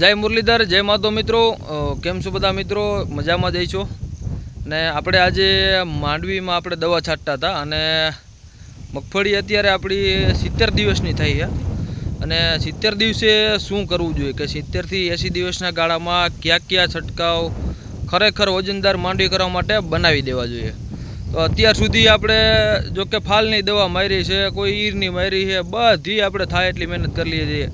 જય મુરલીધર, જય માતો મિત્રો. કેમ છો બધા મિત્રો? મજામાં જઈ છો ને આપણે આજે માંડવીમાં આપણે દવા છાંટતા હતા અને મગફળી અત્યારે આપણી સિત્તેર દિવસની થઈ છે. અને સિત્તેર દિવસે શું કરવું જોઈએ? કે સિત્તેરથી એંસી દિવસના ગાળામાં કયા કયા છંટકાવ ખરેખર વજનદાર માંડવી કરવા માટે બનાવી દેવા જોઈએ? તો અત્યાર સુધી આપણે જો કે ફાલની દવા મારી છે, કોઈ ઈરની મારી છે, બધી આપણે થાય એટલી મહેનત કરી લઈએ છીએ.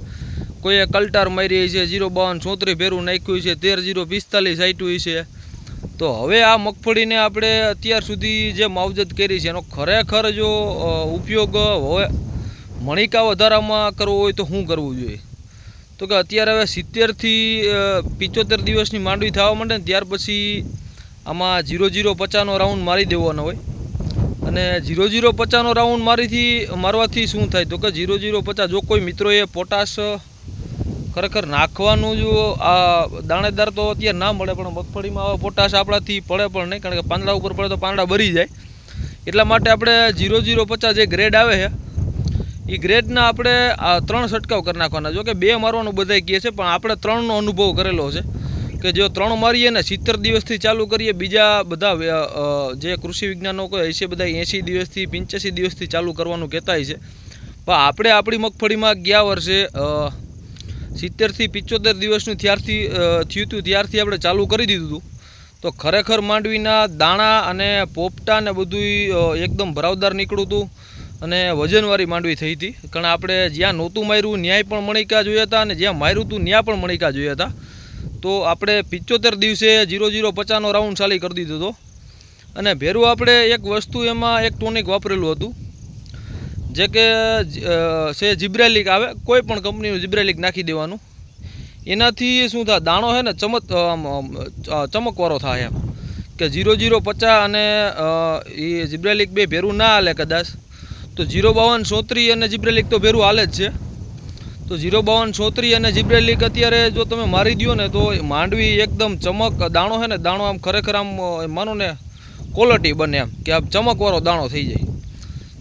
કોઈએ કલ્ટાર મારી છે, જીરો બાવન ચોત્રીસ ભેરું નાખ્યું છે, તેર જીરો પિસ્તાલીસ આઈટું છે. તો હવે આ મગફળીને આપણે અત્યાર સુધી જે માવજત કરી છે, એનો ખરેખર જો ઉપયોગ હોય, મણિકા વધારામાં કરવો હોય તો શું કરવું જોઈએ? તો કે અત્યારે હવે સિત્તેરથી પિચોતેર દિવસની માંડવી થવા માંડે ને ત્યાર પછી આમાં જીરો જીરો પચાસનો રાઉન્ડ મારી દેવાનો હોય. અને જીરો જીરો પચાસનો રાઉન્ડ મારીથી, મારવાથી શું થાય? તો કે જીરો જીરો પચાસ, જો કોઈ મિત્રોએ પોટાશ ખરેખર નાખવાનું જો આ દાણેદાર તો અત્યારે ના મળે, પણ મગફળીમાં પોટાશ આપણાથી પડે પણ નહીં, કારણ કે પાંદડા ઉપર પડે તો પાંદડા ભરી જાય. એટલા માટે આપણે જીરો જીરો પચાસ જે ગ્રેડ આવે છે, એ ગ્રેડના આપણે ત્રણ છંટકાવ કરી નાખવાના. જો કે બે મારવાનું બધાય કહે છે, પણ આપણે ત્રણનો અનુભવ કરેલો છે કે જો ત્રણ મારીએ ને સિત્તેર દિવસથી ચાલુ કરીએ, બીજા બધા જે કૃષિ વિજ્ઞાનો કહે છે બધા એંસી દિવસથી પંચ્યાસી દિવસથી ચાલુ કરવાનું કહેતા છે. પણ આપણે આપણી મગફળીમાં ગયા વર્ષે સિત્તેરથી પિચોતેર દિવસનું ત્યારથી થયું હતું, ત્યારથી આપણે ચાલુ કરી દીધું હતું. તો ખરેખર માંડવીના દાણા અને પોપટા ને બધુંય એકદમ ભરાવદાર નીકળ્યું હતું અને વજનવાળી માંડવી થઈ હતી. કારણ આપણે જ્યાં નહોતું માર્યું, ન્યાય પણ મણિકા જોયા હતા અને જ્યાં માર્યું હતું, ત્યાં પણ મણિકા જોયા હતા. તો આપણે પિચોતેર દિવસે જીરો જીરો પચાસનો રાઉન્ડ ચાલી કરી દીધો હતો. અને ભેરું આપણે એક વસ્તુ એમાં, એક ટોનિક વાપરેલું હતું. જે કે છે જીબ્રેલિક આવે કોઈ પણ કંપનીનું જીબ્રેલિક નાખી દેવાનું. એનાથી શું થાય, દાણો છે ને ચમક ચમકવાળો થાય એમ. કે જીરો જીરો પચાસ અને એ જીબ્રેલિક બે ભેરું ના હાલે કદાચ. તો જીરો બાવન સોત્રી અને જીબ્રેલિક તો ભેરું હાલે જ છે. તો જીરો બાવન સોત્રી અને જીબ્રેલિક અત્યારે જો તમે મારી દો ને તો માંડવી એકદમ ચમક, દાણો છે ને, દાણો આમ ખરેખર આમ માનો ને ક્વોલિટી બને એમ. કે આમ ચમકવાળો દાણો થઈ જાય.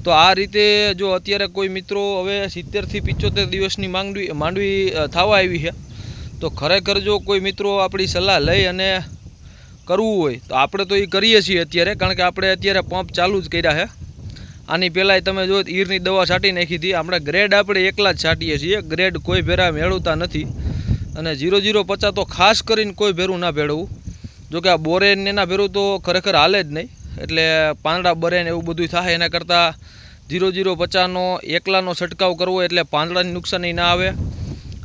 તો આ રીતે જો અત્યારે કોઈ મિત્રો હવે સિત્તેરથી પિચોતેર દિવસની માંડવી માંડવી થવા આવી છે, તો ખરેખર જો કોઈ મિત્રો આપણી સલાહ લઈ અને કરવું હોય, તો આપણે તો એ કરીએ છીએ અત્યારે, કારણ કે આપણે અત્યારે પંપ ચાલુ જ કર્યા છે. આની પહેલાંય તમે જો ઈરની દવા છાંટી નાખી હતી, આપણે ગ્રેડ આપણે એકલા જ છાંટીએ છીએ, ગ્રેડ કોઈ ભેરા મેળવતા નથી. અને જીરો જીરો પચાસ તો ખાસ કરીને કોઈ ભેરું ના ભેળવવું. જોકે આ બોરેનને એના ભેરું તો ખરેખર હાલે જ નહીં. એટલે પાંદડા બરે ને એવું બધું થાય. એના કરતાં ઝીરો ઝીરો પચાસનો એકલાનો છંટકાવ કરવો એટલે પાંદડાની નુકસાની ના આવે.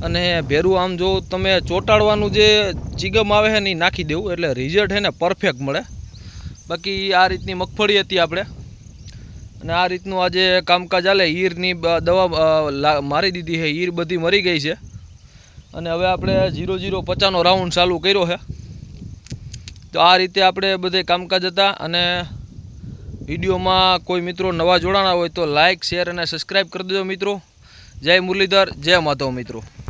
અને ભેરું આમ જો તમે ચોંટાડવાનું જે ચીગમ આવે છે ને એ નાખી દેવું. એટલે રિઝલ્ટ છે ને પરફેક્ટ મળે. બાકી આ રીતની મગફળી હતી આપણે. અને આ રીતનું આજે કામકાજ ચાલે ઈરની દવા મારી દીધી છે. ઈર બધી મરી ગઈ છે. અને હવે આપણે જીરો જીરો પચાસનો રાઉન્ડ ચાલુ કર્યો છે. તો આ રીતે આપણે બધે કામકાજ હતા અને વિડીયોમાં કોઈ મિત્રો નવા જોડાણા હોય તો લાઇક શેર અને સબસ્ક્રાઈબ કરી દેજો મિત્રો. જય મુરલીધર, જય માધવ મિત્રો.